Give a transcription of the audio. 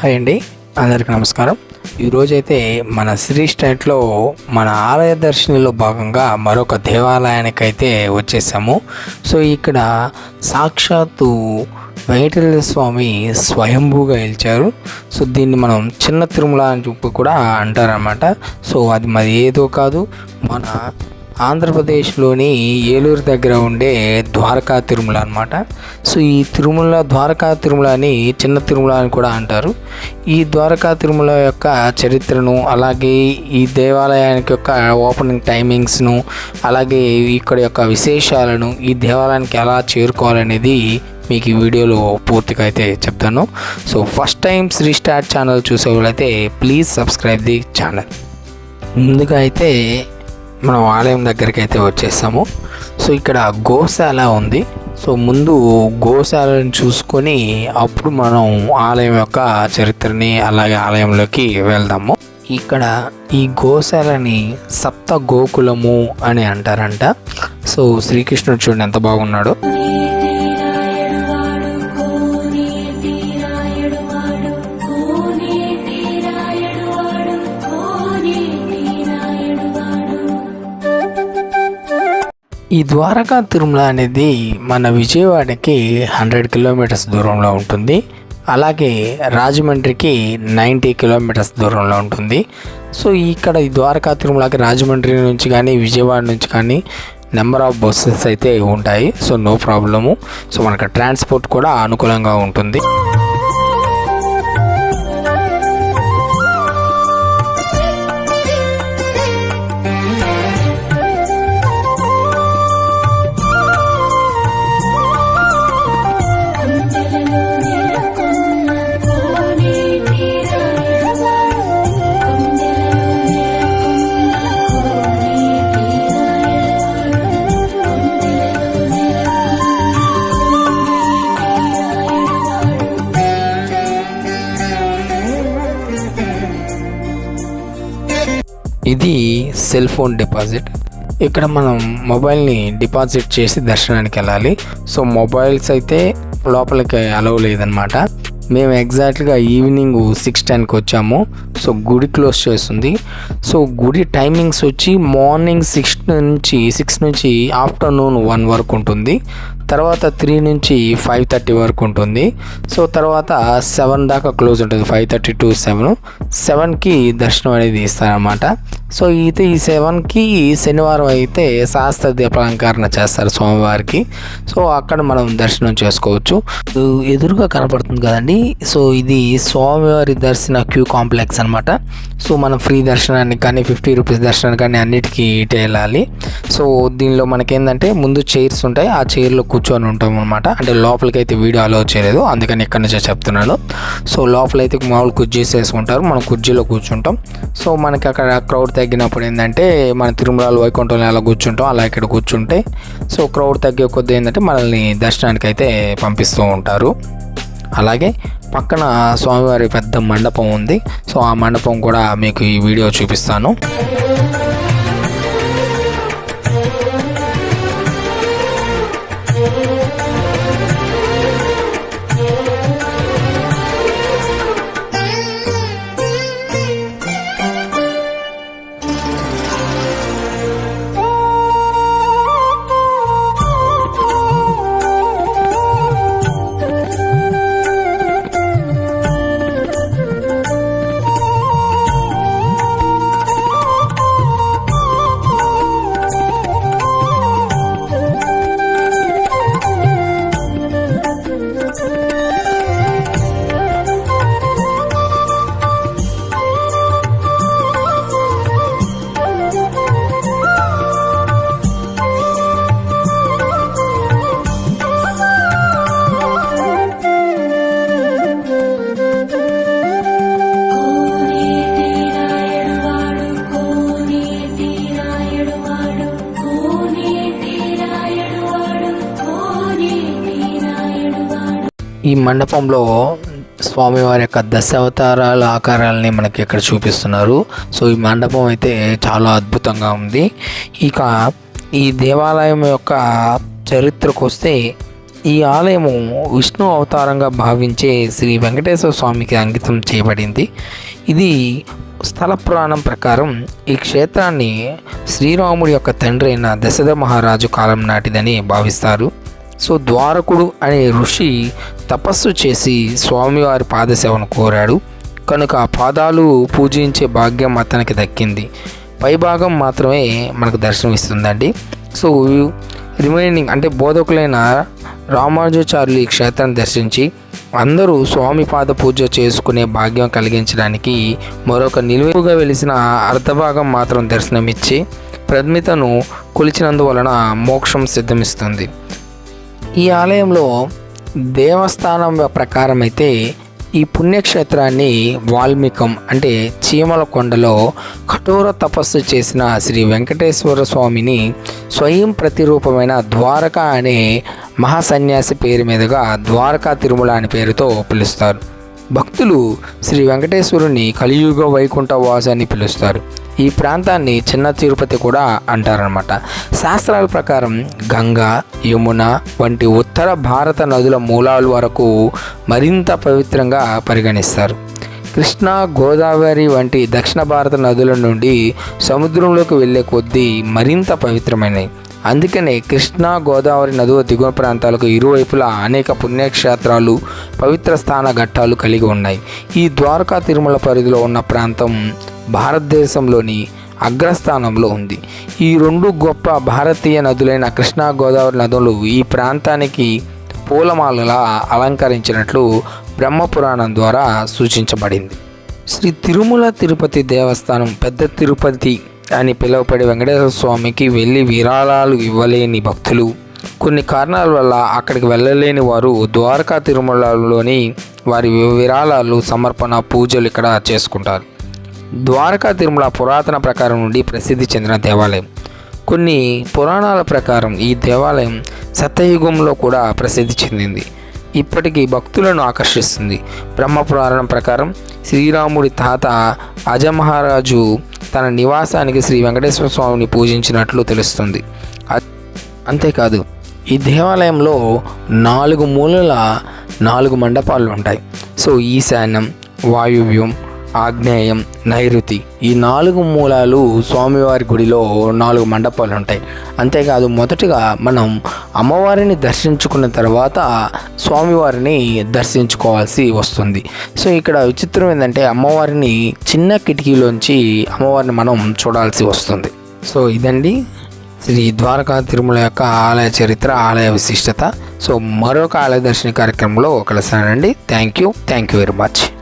Hi అండి. అందరికీ నమస్కారం. ఈరోజైతే మన శ్రీ స్టేట్లో మన ఆలయ దర్శనంలో భాగంగా మరొక దేవాలయానికి అయితే వచ్చేసాము. సో ఇక్కడ సాక్షాత్తు వెంకటేశ్వర స్వామి స్వయంభూగా గెలిచారు సో దీన్ని మనం చిన్న తిరుమల అని చెప్పి కూడా అంటారనమాట సో అది మరి ఏదో కాదు. మన ఆంధ్రప్రదేశ్లోని ఏలూరు దగ్గర ఉండే ద్వారకా తిరుమల అనమాట సో ఈ తిరుమల ద్వారకా తిరుమల అని చిన్న తిరుమల అని కూడా అంటారు. ఈ ద్వారకా తిరుమల యొక్క చరిత్రను అలాగే ఈ దేవాలయానికి యొక్క ఓపెనింగ్ టైమింగ్స్ను అలాగే ఇక్కడ యొక్క విశేషాలను ఈ దేవాలయానికి ఎలా చేరుకోవాలనేది మీకు ఈ వీడియోలో పూర్తిగా అయితే చెప్తాను. So first time Sri start channel చూసే వాళ్ళైతే ప్లీజ్ సబ్స్క్రైబ్ ది ఛానల్. ముందుగా అయితే మనం ఆలయం దగ్గరికి అయితే వచ్చేసాము. సో ఇక్కడ గోశాల ఉంది. సో ముందు గోశాలను చూసుకొని అప్పుడు మనం ఆలయం యొక్క చరిత్రని అలాగే ఆలయంలోకి వెళ్దాము. ఇక్కడ ఈ గోశాలని సప్త గోకులము అని అంటారంట. సో శ్రీకృష్ణుడు చూడండి ఎంత బాగున్నాడో. ఈ ద్వారకా తిరుమల అనేది మన విజయవాడకి హండ్రెడ్ కిలోమీటర్స్ దూరంలో ఉంటుంది. అలాగే రాజమండ్రికి నైంటీ కిలోమీటర్స్ దూరంలో ఉంటుంది. సో ఇక్కడ ఈ ద్వారకా తిరుమలకి రాజమండ్రి నుంచి కానీ విజయవాడ నుంచి కానీ నెంబర్ ఆఫ్ బస్సెస్ అయితే ఉంటాయి. So no problem. సో మనకు ట్రాన్స్పోర్ట్ కూడా అనుకూలంగా ఉంటుంది. ఇది సెల్ ఫోన్ డిపాజిట్ ఇక్కడ మనం మొబైల్ని డిపాజిట్ చేసి దర్శనానికి వెళ్ళాలి. సో మొబైల్స్ అయితే లోపలికి అలవ్ లేదనమాట మేము ఎగ్జాక్ట్గా ఈవినింగ్ సిక్స్ టెన్కి వచ్చాము. సో గుడి క్లోజ్ చేస్తుంది. సో గుడి టైమింగ్స్ వచ్చి మార్నింగ్ సిక్స్ నుంచి సిక్స్ నుంచి ఆఫ్టర్నూన్ వన్ వరకు ఉంటుంది. తర్వాత త్రీ నుంచి ఫైవ్ థర్టీ వరకు ఉంటుంది. సో తర్వాత సెవెన్ దాకా క్లోజ్ ఉంటుంది. ఫైవ్ థర్టీ టు సెవెన్ సెవెన్కి దర్శనం అనేది ఇస్తారనమాట సో అయితే ఈ సెవెన్కి శనివారం అయితే శాస్త్ర దీపాలంకరణ చేస్తారు స్వామివారికి. సో అక్కడ మనం దర్శనం చేసుకోవచ్చు. ఎదురుగా కనపడుతుంది కదండి. సో ఇది స్వామివారి దర్శన క్యూ కాంప్లెక్స్ అనమాట సో మనం ఫ్రీ దర్శనానికి కానీ ఫిఫ్టీ రూపీస్ దర్శనానికి కానీ అన్నిటికీ ఇటే వెళ్ళాలి సో దీనిలో మనకేంటంటే ముందు చైర్స్ ఉంటాయి. ఆ చైర్లో కూర్చొని ఉంటాం అనమాట అంటే లోపలికి అయితే వీడియో అలో చేయలేదు. అందుకని ఇక్కడ నుంచే చెప్తున్నాను. సో లోపలైతే మామూలు కుర్జీస్ వేసుకుంటారు మనం కుర్జీలో కూర్చుంటాం. సో మనకి అక్కడ క్రౌడ్ తగ్గినప్పుడు ఏంటంటే మన తిరుమలలో వైకుంఠంలో ఎలా కూర్చుంటాం. అలా ఇక్కడ కూర్చుంటే సో క్రౌడ్ తగ్గే కొద్ది ఏంటంటే మనల్ని దర్శనానికి అయితే పంపిస్తూ ఉంటారు. అలాగే పక్కన స్వామివారి పెద్ద మండపం ఉంది. సో ఆ మండపం కూడా మీకు ఈ వీడియో చూపిస్తాను. ఈ మండపంలో స్వామివారి యొక్క దశావతారాల ఆకారాలని మనకి ఇక్కడ చూపిస్తున్నారు. సో ఈ మండపం అయితే చాలా అద్భుతంగా ఉంది. ఇక ఈ దేవాలయం యొక్క చరిత్రకు వస్తే ఈ ఆలయము విష్ణు అవతారంగా భావించే శ్రీ వెంకటేశ్వర స్వామికి అంకితం చేయబడింది. ఇది స్థల పురాణం ప్రకారం ఈ క్షేత్రాన్ని శ్రీరాముడి యొక్క తండ్రి అయిన దశరథ మహారాజు కాలం నాటిదని భావిస్తారు. సో ద్వారకుడు అనే ఋషి తపస్సు చేసి స్వామివారి పాదసేవను కోరాడు. కనుక ఆ పాదాలు పూజించే భాగ్యం అతనికి దక్కింది. పైభాగం మాత్రమే మనకు దర్శనమిస్తుందండి. సో రిమైనింగ్ అంటే బోధకులైన రామానుజాచార్యులు ఈ క్షేత్రాన్ని దర్శించి అందరూ స్వామి పాద పూజ చేసుకునే భాగ్యం కలిగించడానికి మరొక నిలువుగా వెలిసిన అర్ధభాగం మాత్రం దర్శనమిచ్చి ప్రజ్మితను కొలిచినందువలన మోక్షం సిద్ధమిస్తుంది. ఈ ఆలయంలో దేవస్థానం ప్రకారం అయితే ఈ పుణ్యక్షేత్రాన్ని వాల్మీకం అంటే చీమల కొండలో కఠోర తపస్సు చేసిన శ్రీ వెంకటేశ్వర స్వామిని స్వయం ప్రతిరూపమైన ద్వారక అనే మహాసన్యాసి పేరు మీదుగా ద్వారకా తిరుమల అనే పేరుతో పిలుస్తారు. భక్తులు శ్రీ వెంకటేశ్వరుని కలియుగ వైకుంఠ వాస అని పిలుస్తారు. ఈ ప్రాంతాన్ని చిన్న తిరుపతి కూడా అంటారనమాట శాస్త్రాల ప్రకారం గంగా యమున వంటి ఉత్తర భారత నదుల మూలాల వరకు మరింత పవిత్రంగా పరిగణిస్తారు. కృష్ణా గోదావరి వంటి దక్షిణ భారత నదుల నుండి సముద్రంలోకి వెళ్ళే కొద్దీ మరింత పవిత్రమైనవి. అందుకనే కృష్ణా గోదావరి నదుల దిగువ ప్రాంతాలకు ఇరువైపులా అనేక పుణ్యక్షేత్రాలు పవిత్ర స్థాన ఘట్టాలు కలిగి ఉన్నాయి. ఈ ద్వారకా తిరుమల పరిధిలో ఉన్న ప్రాంతం భారతదేశంలోని అగ్రస్థానంలో ఉంది. ఈ రెండు గొప్ప భారతీయ నదులైన కృష్ణా గోదావరి నదులు ఈ ప్రాంతానికి పూలమాలలా అలంకరించినట్లు బ్రహ్మపురాణం ద్వారా సూచించబడింది. శ్రీ తిరుమల తిరుపతి దేవస్థానం పెద్ద తిరుపతి అని పిలువపడి వెంకటేశ్వర స్వామికి వెళ్ళి విరాళాలు ఇవ్వలేని భక్తులు. కొన్ని కారణాల వల్ల అక్కడికి వెళ్ళలేని వారు ద్వారకా తిరుమలలోని వారి విరాళాలు సమర్పణ పూజలు ఇక్కడ చేసుకుంటారు. ద్వారకా తిరుమల పురాతన ప్రకారం నుండి ప్రసిద్ధి చెందిన దేవాలయం. కొన్ని పురాణాల ప్రకారం ఈ దేవాలయం సత్యయుగంలో కూడా ప్రసిద్ధి చెందింది. ఇప్పటికీ భక్తులను ఆకర్షిస్తుంది. బ్రహ్మపురాణం ప్రకారం శ్రీరాముడి తాత అజమహారాజు తన నివాసానికి శ్రీ వెంకటేశ్వర స్వామిని పూజించినట్లు తెలుస్తుంది. అంతేకాదు ఈ దేవాలయంలో నాలుగు మూలల నాలుగు మండపాలు ఉంటాయి. సో ఈశాన్యం వాయువ్యం ఆగ్నేయం నైరుతి ఈ నాలుగు మూలాలు స్వామివారి గుడిలో నాలుగు మండపాలు ఉంటాయి. అంతేకాదు మొదటగా మనం అమ్మవారిని దర్శించుకున్న తర్వాత స్వామివారిని దర్శించుకోవాల్సి వస్తుంది. సో ఇక్కడ విచిత్రం ఏంటంటే అమ్మవారిని చిన్న కిటికీలోంచి అమ్మవారిని మనం చూడాల్సి వస్తుంది. సో ఇదండి శ్రీ ద్వారకా తిరుమల యొక్క ఆలయ చరిత్ర ఆలయ విశిష్టత. సో మరొక ఆలయ దర్శన కార్యక్రమంలో కలుస్తానండి. Thank you. Thank you very much.